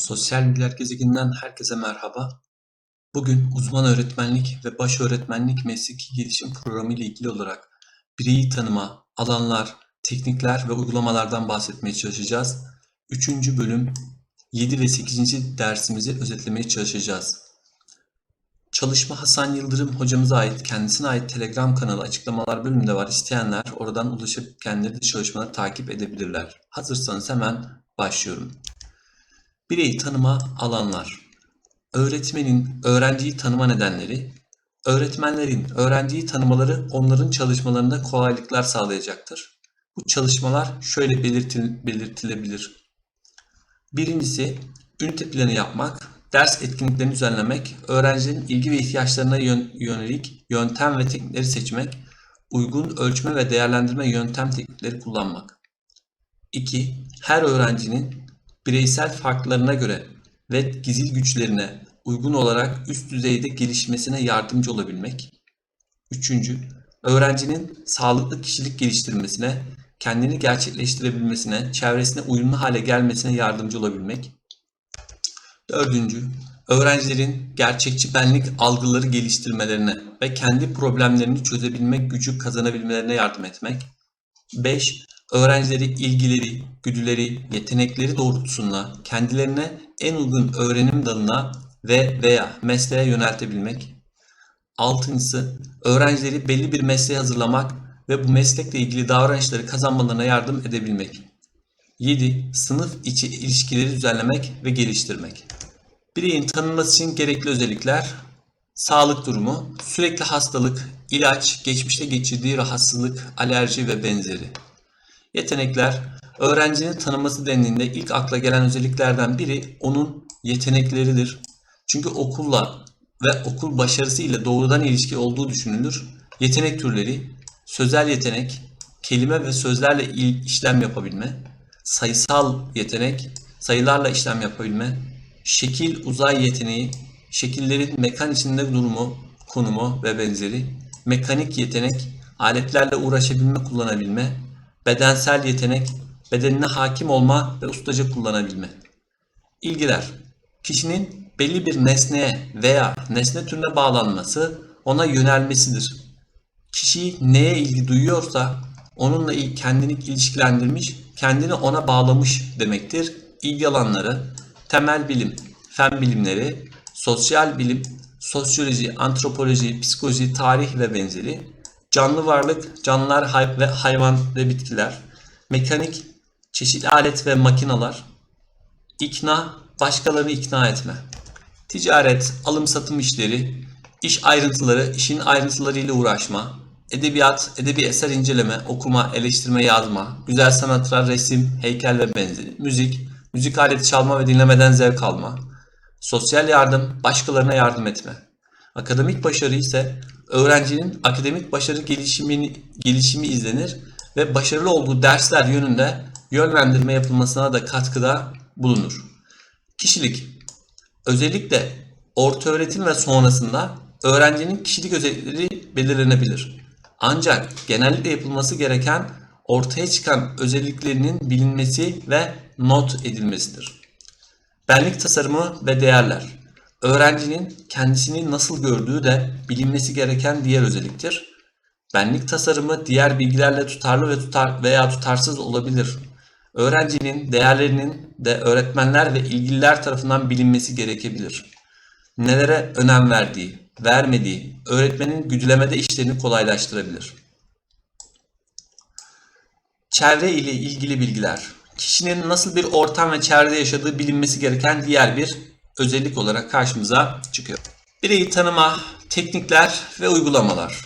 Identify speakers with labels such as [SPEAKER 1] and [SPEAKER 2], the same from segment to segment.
[SPEAKER 1] Sosyal Bilgiler Gezegeninden herkese merhaba. Bugün uzman öğretmenlik ve baş öğretmenlik mesleki gelişim programı ile ilgili olarak bireyi tanıma, alanlar, teknikler ve uygulamalardan bahsetmeye çalışacağız. Üçüncü bölüm 7 ve 8. dersimizi özetlemeye çalışacağız. Çalışma Hasan Yıldırım hocamıza ait, kendisine ait Telegram kanalı açıklamalar bölümünde var. İsteyenler oradan ulaşıp kendileri çalışmaları takip edebilirler. Hazırsanız hemen başlıyorum. Bireyi tanıma alanlar. Öğretmenin öğrenciyi tanıma nedenleri. Öğretmenlerin öğrenciyi tanımaları onların çalışmalarında kolaylıklar sağlayacaktır. Bu çalışmalar şöyle belirtil- belirtilebilir. Birincisi, ünite planı yapmak, ders etkinliklerini düzenlemek, öğrencinin ilgi ve ihtiyaçlarına yön- yönelik yöntem ve teknikleri seçmek, uygun ölçme ve değerlendirme yöntem teknikleri kullanmak. 2. Her öğrencinin bireysel farklarına göre ve gizil güçlerine uygun olarak üst düzeyde gelişmesine yardımcı olabilmek. Üçüncü, öğrencinin sağlıklı kişilik geliştirmesine, kendini gerçekleştirebilmesine, çevresine uyumlu hale gelmesine yardımcı olabilmek. Dördüncü, öğrencilerin gerçekçi benlik algıları geliştirmelerine ve kendi problemlerini çözebilmek gücü kazanabilmelerine yardım etmek. 5. Öğrencileri ilgileri, güdüleri, yetenekleri doğrultusunda kendilerine en uygun öğrenim dalına ve veya mesleğe yöneltebilmek. Altıncısı, öğrencileri belli bir mesleğe hazırlamak ve bu meslekle ilgili davranışları kazanmalarına yardım edebilmek. 7. Sınıf içi ilişkileri düzenlemek ve geliştirmek. Bireyin tanınması için gerekli özellikler, sağlık durumu, sürekli hastalık, ilaç, geçmişte geçirdiği rahatsızlık, alerji ve benzeri. Yetenekler, öğrencinin tanıması dendiğinde ilk akla gelen özelliklerden biri onun yetenekleridir. Çünkü okulla ve okul başarısı ile doğrudan ilişki olduğu düşünülür. Yetenek türleri, sözel yetenek, kelime ve sözlerle işlem yapabilme, sayısal yetenek, sayılarla işlem yapabilme, şekil uzay yeteneği, şekillerin mekan içinde durumu, konumu ve benzeri, mekanik yetenek, aletlerle uğraşabilme, kullanabilme, bedensel yetenek, bedenine hakim olma ve ustaca kullanabilme. İlgiler, kişinin belli bir nesneye veya nesne türüne bağlanması, ona yönelmesidir. Kişi neye ilgi duyuyorsa onunla kendini ilişkilendirmiş, kendini ona bağlamış demektir. İlgi alanları, temel bilim, fen bilimleri, sosyal bilim, sosyoloji, antropoloji, psikoloji, tarih ve benzeri, canlı varlık, canlılar hay- ve hayvan ve bitkiler, mekanik, çeşitli alet ve makinalar, ikna, başkalarını ikna etme, ticaret, alım satım işleri, iş ayrıntıları, işin ayrıntılarıyla uğraşma, edebiyat, edebi eser inceleme, okuma, eleştirme, yazma, güzel sanatlar, resim, heykel ve benzeri, müzik, müzik aleti çalma ve dinlemeden zevk alma, sosyal yardım, başkalarına yardım etme. Akademik başarı ise öğrencinin akademik başarı gelişimini, gelişimi izlenir ve başarılı olduğu dersler yönünde yönlendirme yapılmasına da katkıda bulunur. Kişilik Özellikle orta öğretim ve sonrasında öğrencinin kişilik özellikleri belirlenebilir. Ancak genellikle yapılması gereken ortaya çıkan özelliklerinin bilinmesi ve not edilmesidir. Benlik tasarımı ve değerler. Öğrencinin kendisini nasıl gördüğü de bilinmesi gereken diğer özelliktir. Benlik tasarımı diğer bilgilerle tutarlı ve tutar veya tutarsız olabilir. Öğrencinin değerlerinin de öğretmenler ve ilgililer tarafından bilinmesi gerekebilir. Nelere önem verdiği, vermediği, öğretmenin güdülemede işlerini kolaylaştırabilir. Çevre ile ilgili bilgiler. Kişinin nasıl bir ortam ve çevrede yaşadığı bilinmesi gereken diğer bir özellik olarak karşımıza çıkıyor. Bireyi tanıma, teknikler ve uygulamalar.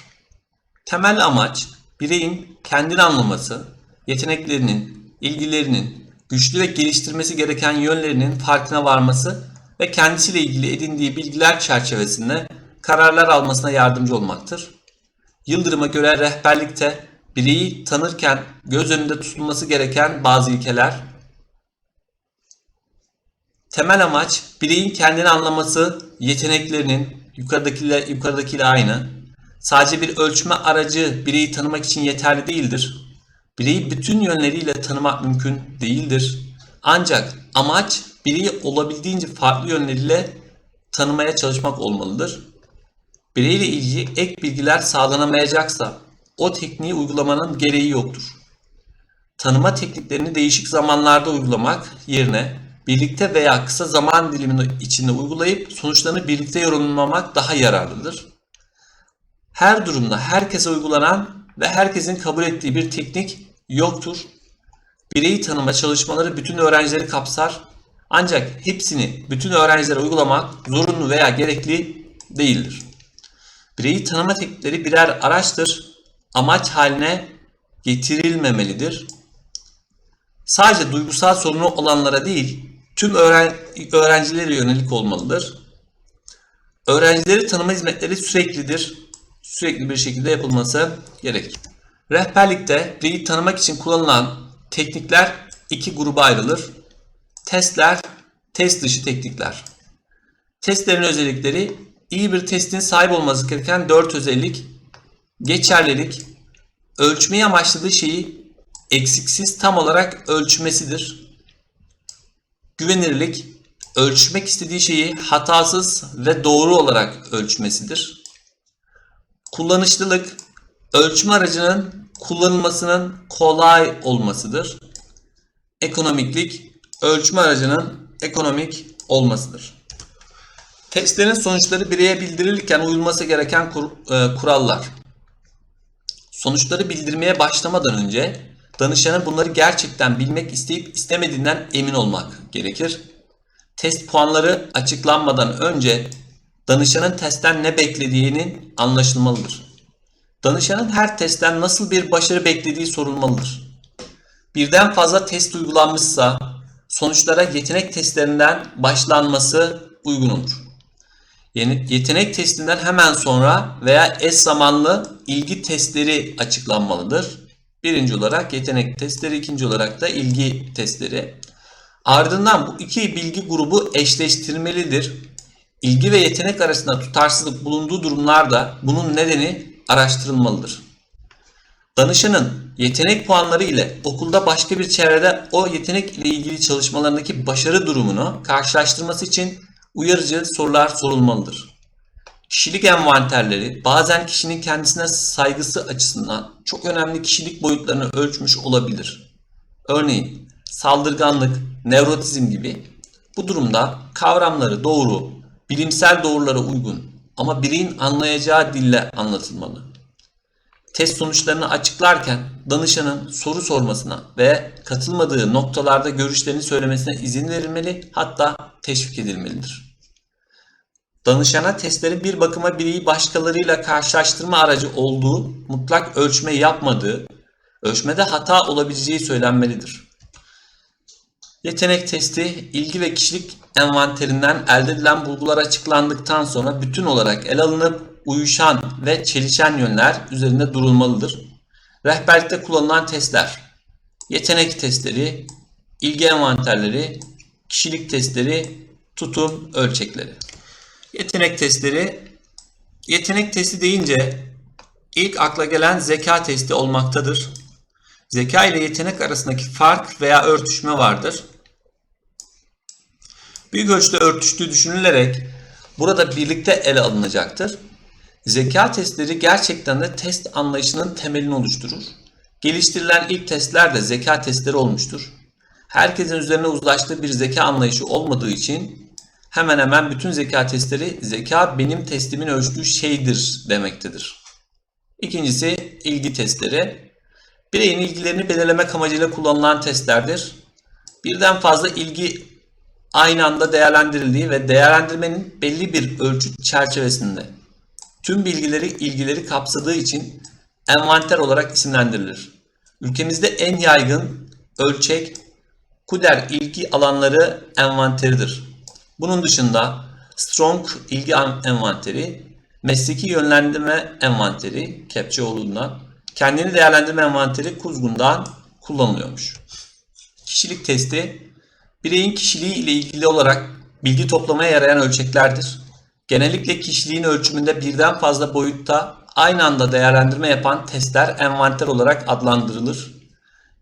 [SPEAKER 1] Temel amaç bireyin kendini anlaması, yeteneklerinin, ilgilerinin, güçlü ve geliştirmesi gereken yönlerinin farkına varması ve kendisiyle ilgili edindiği bilgiler çerçevesinde kararlar almasına yardımcı olmaktır. Yıldırım'a göre rehberlikte bireyi tanırken göz önünde tutulması gereken bazı ilkeler, temel amaç bireyin kendini anlaması, yeteneklerinin yukarıdakiyle, yukarıdakiyle aynı. Sadece bir ölçme aracı bireyi tanımak için yeterli değildir. Bireyi bütün yönleriyle tanımak mümkün değildir. Ancak amaç bireyi olabildiğince farklı yönleriyle tanımaya çalışmak olmalıdır. Bireyle ilgili ek bilgiler sağlanamayacaksa o tekniği uygulamanın gereği yoktur. Tanıma tekniklerini değişik zamanlarda uygulamak yerine birlikte veya kısa zaman dilimi içinde uygulayıp sonuçlarını birlikte yorumlamak daha yararlıdır. Her durumda herkese uygulanan ve herkesin kabul ettiği bir teknik yoktur. Bireyi tanıma çalışmaları bütün öğrencileri kapsar. Ancak hepsini bütün öğrencilere uygulamak zorunlu veya gerekli değildir. Bireyi tanıma teknikleri birer araçtır. Amaç haline getirilmemelidir. Sadece duygusal sorunu olanlara değil, tüm öğren öğrencilere yönelik olmalıdır. Öğrencileri tanıma hizmetleri süreklidir. Sürekli bir şekilde yapılması gerekir. Rehberlikte bireyi tanımak için kullanılan teknikler iki gruba ayrılır. Testler, test dışı teknikler. Testlerin özellikleri iyi bir testin sahip olması gereken dört özellik, geçerlilik, ölçmeyi amaçladığı şeyi eksiksiz tam olarak ölçmesidir. Güvenirlik, ölçmek istediği şeyi hatasız ve doğru olarak ölçmesidir. Kullanışlılık, ölçme aracının kullanılmasının kolay olmasıdır. Ekonomiklik, ölçme aracının ekonomik olmasıdır. Testlerin sonuçları bireye bildirilirken uyulması gereken kur, e, kurallar. Sonuçları bildirmeye başlamadan önce danışanın bunları gerçekten bilmek isteyip istemediğinden emin olmak gerekir. Test puanları açıklanmadan önce danışanın testten ne beklediğinin anlaşılmalıdır. Danışanın her testten nasıl bir başarı beklediği sorulmalıdır. Birden fazla test uygulanmışsa sonuçlara yetenek testlerinden başlanması uygun olur. Yetenek testinden hemen sonra veya eş zamanlı ilgi testleri açıklanmalıdır. Birinci olarak yetenek testleri, ikinci olarak da ilgi testleri. Ardından bu iki bilgi grubu eşleştirmelidir. İlgi ve yetenek arasında tutarsızlık bulunduğu durumlarda bunun nedeni araştırılmalıdır. Danışanın yetenek puanları ile okulda başka bir çevrede o yetenek ile ilgili çalışmalarındaki başarı durumunu karşılaştırması için uyarıcı sorular sorulmalıdır. Kişilik envanterleri bazen kişinin kendisine saygısı açısından çok önemli kişilik boyutlarını ölçmüş olabilir. Örneğin saldırganlık, nevrotizm gibi. Bu durumda kavramları doğru, bilimsel doğrulara uygun ama bireyin anlayacağı dille anlatılmalı. Test sonuçlarını açıklarken danışanın soru sormasına ve katılmadığı noktalarda görüşlerini söylemesine izin verilmeli hatta teşvik edilmelidir. Danışana testlerin bir bakıma bireyi başkalarıyla karşılaştırma aracı olduğu, mutlak ölçme yapmadığı, ölçmede hata olabileceği söylenmelidir. Yetenek testi, ilgi ve kişilik envanterinden elde edilen bulgular açıklandıktan sonra bütün olarak ele alınıp uyuşan ve çelişen yönler üzerinde durulmalıdır. Rehberlikte kullanılan testler, yetenek testleri, ilgi envanterleri, kişilik testleri, tutum ölçekleri. Yetenek testleri, yetenek testi deyince ilk akla gelen zeka testi olmaktadır. Zeka ile yetenek arasındaki fark veya örtüşme vardır. Büyük ölçüde örtüştüğü düşünülerek burada birlikte ele alınacaktır. Zeka testleri gerçekten de test anlayışının temelini oluşturur. Geliştirilen ilk testler de zeka testleri olmuştur. Herkesin üzerine uzlaştığı bir zeka anlayışı olmadığı için hemen hemen bütün zeka testleri zeka benim testimin ölçtüğü şeydir demektedir. İkincisi ilgi testleri. Bireyin ilgilerini belirlemek amacıyla kullanılan testlerdir. Birden fazla ilgi aynı anda değerlendirildiği ve değerlendirmenin belli bir ölçüt çerçevesinde tüm bilgileri ilgileri kapsadığı için envanter olarak isimlendirilir. Ülkemizde en yaygın ölçek KUDER ilgi alanları envanteridir. Bunun dışında Strong ilgi envanteri, mesleki yönlendirme envanteri Kepçeoğlu'ndan, kendini değerlendirme envanteri Kuzgun'dan kullanılıyormuş. Kişilik testi, bireyin kişiliği ile ilgili olarak bilgi toplamaya yarayan ölçeklerdir. Genellikle kişiliğin ölçümünde birden fazla boyutta aynı anda değerlendirme yapan testler envanter olarak adlandırılır.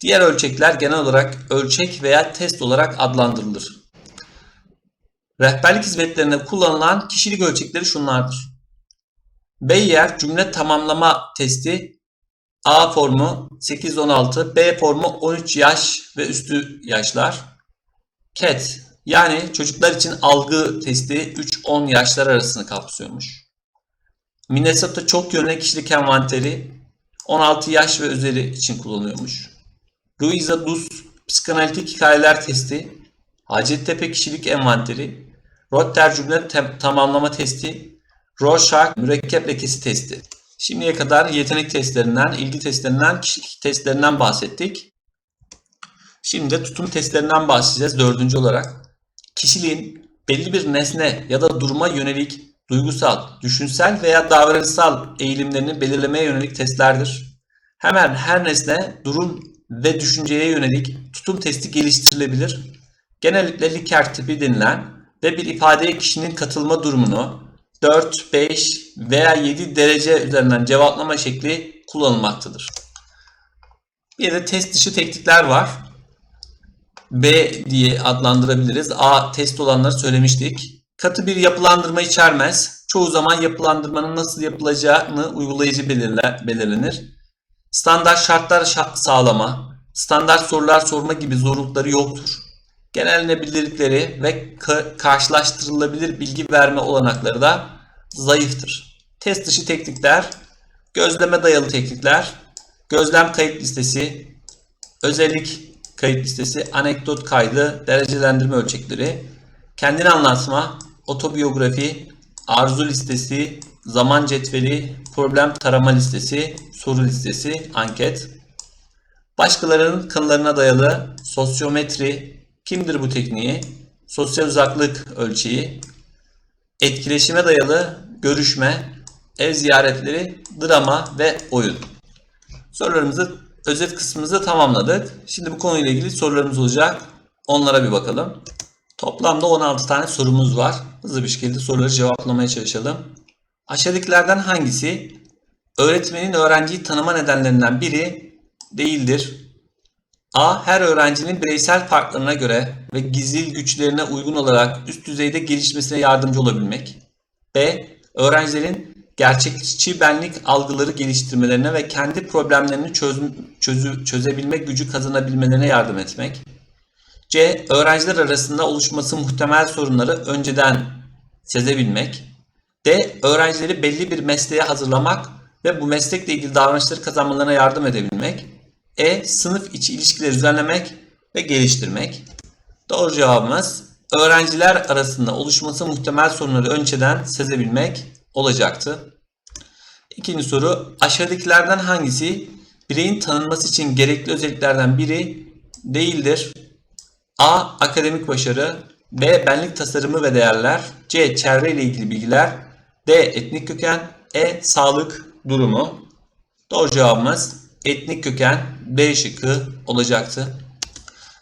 [SPEAKER 1] Diğer ölçekler genel olarak ölçek veya test olarak adlandırılır. Rehberlik hizmetlerinde kullanılan kişilik ölçekleri şunlardır. Beyer cümle tamamlama testi A formu 8-16, B formu 13 yaş ve üstü yaşlar. CAT yani çocuklar için algı testi 3-10 yaşlar arasını kapsıyormuş. Minnesota çok yönlü kişilik envanteri 16 yaş ve üzeri için kullanılıyormuş. Louisa Dus psikanalitik hikayeler testi, Hacettepe kişilik envanteri, Rotter cümle tem- tamamlama testi, Rorschach mürekkep lekesi testi. Şimdiye kadar yetenek testlerinden, ilgi testlerinden, kişilik testlerinden bahsettik. Şimdi de tutum testlerinden bahsedeceğiz dördüncü olarak. Kişiliğin belli bir nesne ya da duruma yönelik duygusal, düşünsel veya davranışsal eğilimlerini belirlemeye yönelik testlerdir. Hemen her nesne, durum ve düşünceye yönelik tutum testi geliştirilebilir. Genellikle Likert tipi denilen ve bir ifadeye kişinin katılma durumunu 4, 5 veya 7 derece üzerinden cevaplama şekli kullanılmaktadır. Bir de test dışı teknikler var. B diye adlandırabiliriz. A test olanları söylemiştik. Katı bir yapılandırma içermez. Çoğu zaman yapılandırmanın nasıl yapılacağını uygulayıcı belirlenir. Standart şartlar şa- sağlama, standart sorular sorma gibi zorlukları yoktur. Genellenebilirlikleri ve ka- karşılaştırılabilir bilgi verme olanakları da zayıftır. Test dışı teknikler, gözleme dayalı teknikler, gözlem kayıt listesi, özellik kayıt listesi, anekdot kaydı, derecelendirme ölçekleri, kendini anlatma, otobiyografi, arzu listesi, zaman cetveli, problem tarama listesi, soru listesi, anket. Başkalarının kanılarına dayalı sosyometri, kimdir bu tekniği, sosyal uzaklık ölçeği, etkileşime dayalı görüşme, ev ziyaretleri, drama ve oyun. Sorularımızı özet kısmımızı tamamladık. Şimdi bu konuyla ilgili sorularımız olacak. Onlara bir bakalım. Toplamda 16 tane sorumuz var. Hızlı bir şekilde soruları cevaplamaya çalışalım. Aşağıdakilerden hangisi öğretmenin öğrenciyi tanıma nedenlerinden biri değildir? A. Her öğrencinin bireysel farklarına göre ve gizli güçlerine uygun olarak üst düzeyde gelişmesine yardımcı olabilmek. B. Öğrencilerin gerçekçi benlik algıları geliştirmelerine ve kendi problemlerini çöz, çözü, çözebilme gücü kazanabilmelerine yardım etmek. C. Öğrenciler arasında oluşması muhtemel sorunları önceden sezebilmek. D. Öğrencileri belli bir mesleğe hazırlamak ve bu meslekle ilgili davranışları kazanmalarına yardım edebilmek. E. Sınıf içi ilişkileri düzenlemek ve geliştirmek. Doğru cevabımız öğrenciler arasında oluşması muhtemel sorunları önceden sezebilmek olacaktı. İkinci soru aşağıdakilerden hangisi bireyin tanınması için gerekli özelliklerden biri değildir? A. Akademik başarı B. Benlik tasarımı ve değerler C. Çevre ile ilgili bilgiler D. Etnik köken E. Sağlık durumu Doğru cevabımız etnik köken B şıkkı olacaktı.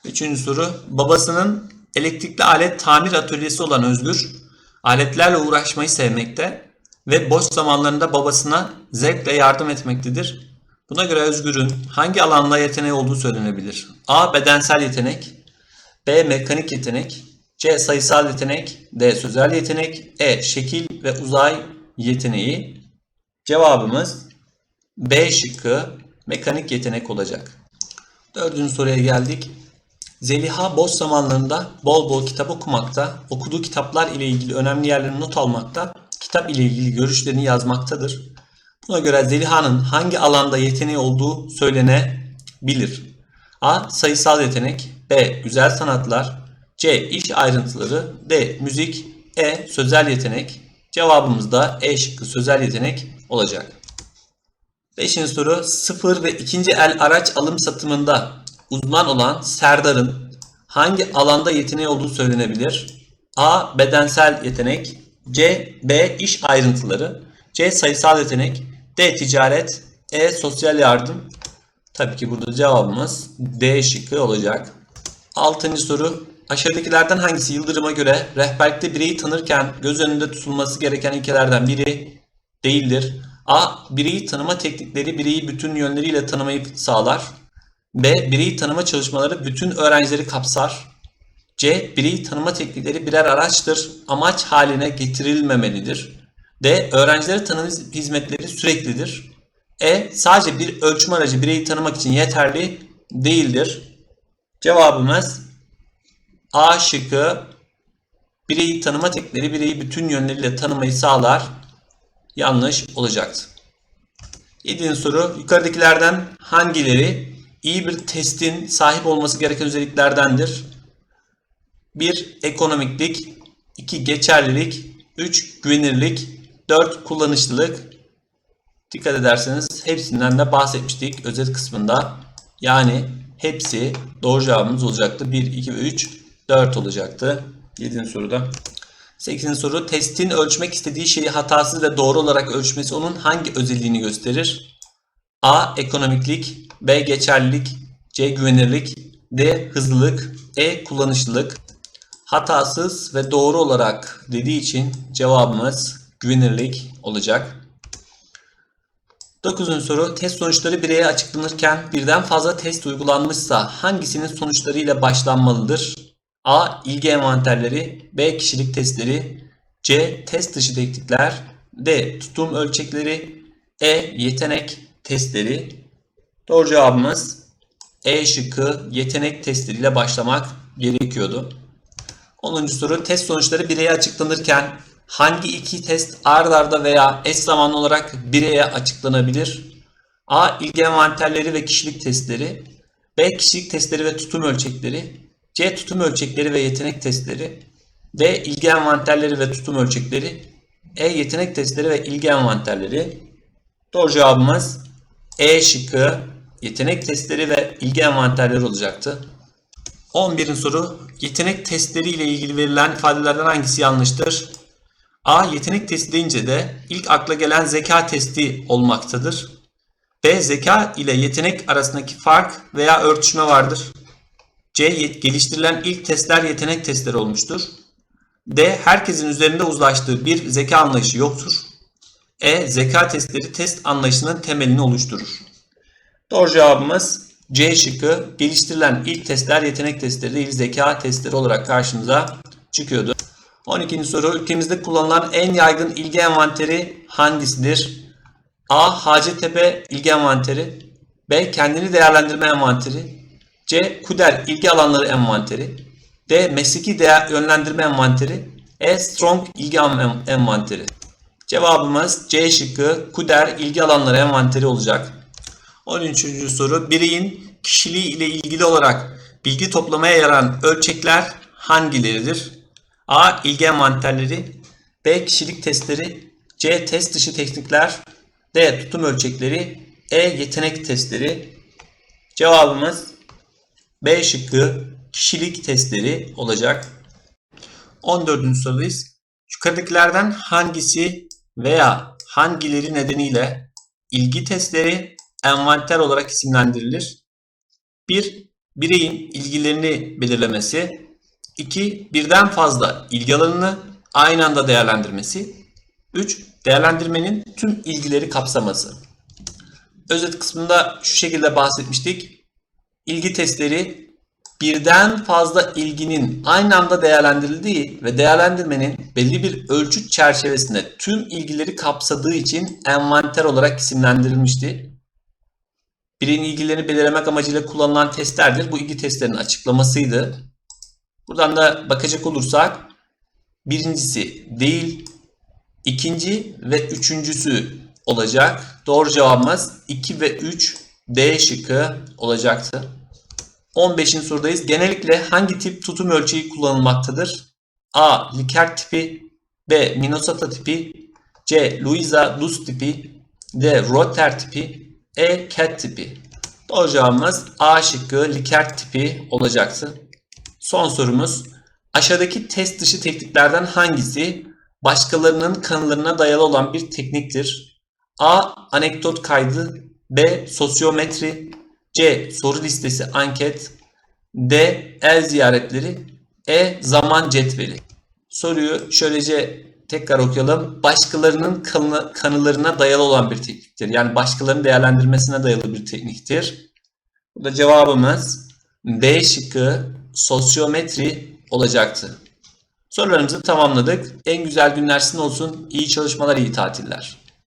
[SPEAKER 1] Üçüncü soru. Babasının elektrikli alet tamir atölyesi olan Özgür, aletlerle uğraşmayı sevmekte ve boş zamanlarında babasına zevkle yardım etmektedir. Buna göre Özgür'ün hangi alanda yeteneği olduğu söylenebilir? A. Bedensel yetenek B. Mekanik yetenek C. Sayısal yetenek D. Sözel yetenek E. Şekil ve uzay yeteneği Cevabımız B şıkkı mekanik yetenek olacak. Dördüncü soruya geldik. Zeliha boş zamanlarında bol bol kitap okumakta, okuduğu kitaplar ile ilgili önemli yerlerini not almakta, kitap ile ilgili görüşlerini yazmaktadır. Buna göre Zeliha'nın hangi alanda yeteneği olduğu söylenebilir. A. Sayısal yetenek B. Güzel sanatlar C. İş ayrıntıları D. Müzik E. Sözel yetenek Cevabımız da E şıkkı sözel yetenek olacak. Beşinci soru. Sıfır ve ikinci el araç alım satımında uzman olan Serdar'ın hangi alanda yeteneği olduğu söylenebilir? A. Bedensel yetenek C. B. İş ayrıntıları C. Sayısal yetenek D. Ticaret E. Sosyal yardım Tabii ki burada cevabımız D şıkkı olacak. Altıncı soru. Aşağıdakilerden hangisi Yıldırım'a göre rehberlikte bireyi tanırken göz önünde tutulması gereken ilkelerden biri değildir? A. Bireyi tanıma teknikleri bireyi bütün yönleriyle tanımayı sağlar. B. Bireyi tanıma çalışmaları bütün öğrencileri kapsar. C. Bireyi tanıma teknikleri birer araçtır, amaç haline getirilmemelidir. D. Öğrencilere tanım hizmetleri süreklidir. E. Sadece bir ölçüm aracı bireyi tanımak için yeterli değildir. Cevabımız A şıkkı bireyi tanıma teknikleri bireyi bütün yönleriyle tanımayı sağlar. Yanlış olacaktı. Yedinci soru. Yukarıdakilerden hangileri iyi bir testin sahip olması gereken özelliklerdendir? 1. Ekonomiklik 2. Geçerlilik 3. Güvenirlik 4. Kullanışlılık Dikkat ederseniz hepsinden de bahsetmiştik özet kısmında. Yani hepsi doğru cevabımız olacaktı. 1, 2 ve 3, 4 olacaktı. 7. soruda. 8. soru testin ölçmek istediği şeyi hatasız ve doğru olarak ölçmesi onun hangi özelliğini gösterir? A. Ekonomiklik B. Geçerlilik C. Güvenirlik D. Hızlılık E. Kullanışlılık Hatasız ve doğru olarak dediği için cevabımız güvenirlik olacak. 9. soru test sonuçları bireye açıklanırken birden fazla test uygulanmışsa hangisinin sonuçları ile başlanmalıdır? A. İlgi envanterleri B. Kişilik testleri C. Test dışı teknikler D. Tutum ölçekleri E. Yetenek testleri Doğru cevabımız E şıkkı yetenek testleriyle başlamak gerekiyordu. 10. soru test sonuçları bireye açıklanırken hangi iki test ard arda veya eş zamanlı olarak bireye açıklanabilir? A. İlgi envanterleri ve kişilik testleri B. Kişilik testleri ve tutum ölçekleri C. Tutum ölçekleri ve yetenek testleri D. İlgi envanterleri ve tutum ölçekleri E. Yetenek testleri ve ilgi envanterleri Doğru cevabımız E şıkkı yetenek testleri ve ilgi envanterleri olacaktı. 11. soru yetenek testleri ile ilgili verilen ifadelerden hangisi yanlıştır? A. Yetenek testi deyince de ilk akla gelen zeka testi olmaktadır. B. Zeka ile yetenek arasındaki fark veya örtüşme vardır. C. Geliştirilen ilk testler yetenek testleri olmuştur. D. Herkesin üzerinde uzlaştığı bir zeka anlayışı yoktur. E. Zeka testleri test anlayışının temelini oluşturur. Doğru cevabımız C şıkkı geliştirilen ilk testler yetenek testleri değil zeka testleri olarak karşımıza çıkıyordu. 12. soru ülkemizde kullanılan en yaygın ilgi envanteri hangisidir? A. Hacettepe ilgi envanteri B. Kendini değerlendirme envanteri C. KUDER ilgi alanları envanteri D. Mesleki değer yönlendirme envanteri E. Strong ilgi envanteri Cevabımız C şıkkı KUDER ilgi alanları envanteri olacak. 13. soru bireyin kişiliği ile ilgili olarak bilgi toplamaya yarayan ölçekler hangileridir? A. İlgi envanterleri B. Kişilik testleri C. Test dışı teknikler D. Tutum ölçekleri E. Yetenek testleri Cevabımız B şıkkı kişilik testleri olacak. 14. sorudayız. Yukarıdakilerden hangisi veya hangileri nedeniyle ilgi testleri envanter olarak isimlendirilir? 1. Bireyin ilgilerini belirlemesi 2. Birden fazla ilgi alanını aynı anda değerlendirmesi 3. Değerlendirmenin tüm ilgileri kapsaması. Özet kısmında şu şekilde bahsetmiştik. İlgi testleri birden fazla ilginin aynı anda değerlendirildiği ve değerlendirmenin belli bir ölçüt çerçevesinde tüm ilgileri kapsadığı için envanter olarak isimlendirilmişti. Bireyin ilgilerini belirlemek amacıyla kullanılan testlerdir. Bu ilgi testlerinin açıklamasıydı. Buradan da bakacak olursak birincisi değil, ikinci ve üçüncüsü olacak. Doğru cevabımız 2 ve 3 D şıkkı olacaktı. 15. sorudayız. Genellikle hangi tip tutum ölçeği kullanılmaktadır? A. Likert tipi B. Minnesota tipi C. Louisa Dus tipi D. Rotter tipi E. Cat tipi Doğru cevabımız A şıkkı Likert tipi olacaktı. Son sorumuz. Aşağıdaki test dışı tekniklerden hangisi başkalarının kanılarına dayalı olan bir tekniktir? A. Anekdot kaydı B. Sosyometri C. Soru listesi anket D. El ziyaretleri E. Zaman cetveli Soruyu şöylece tekrar okuyalım. Başkalarının kanı, kanılarına dayalı olan bir tekniktir. Yani başkalarının değerlendirmesine dayalı bir tekniktir. Burada cevabımız B şıkkı sosyometri olacaktı. Sorularımızı tamamladık. En güzel günler sizin olsun. İyi çalışmalar, iyi tatiller.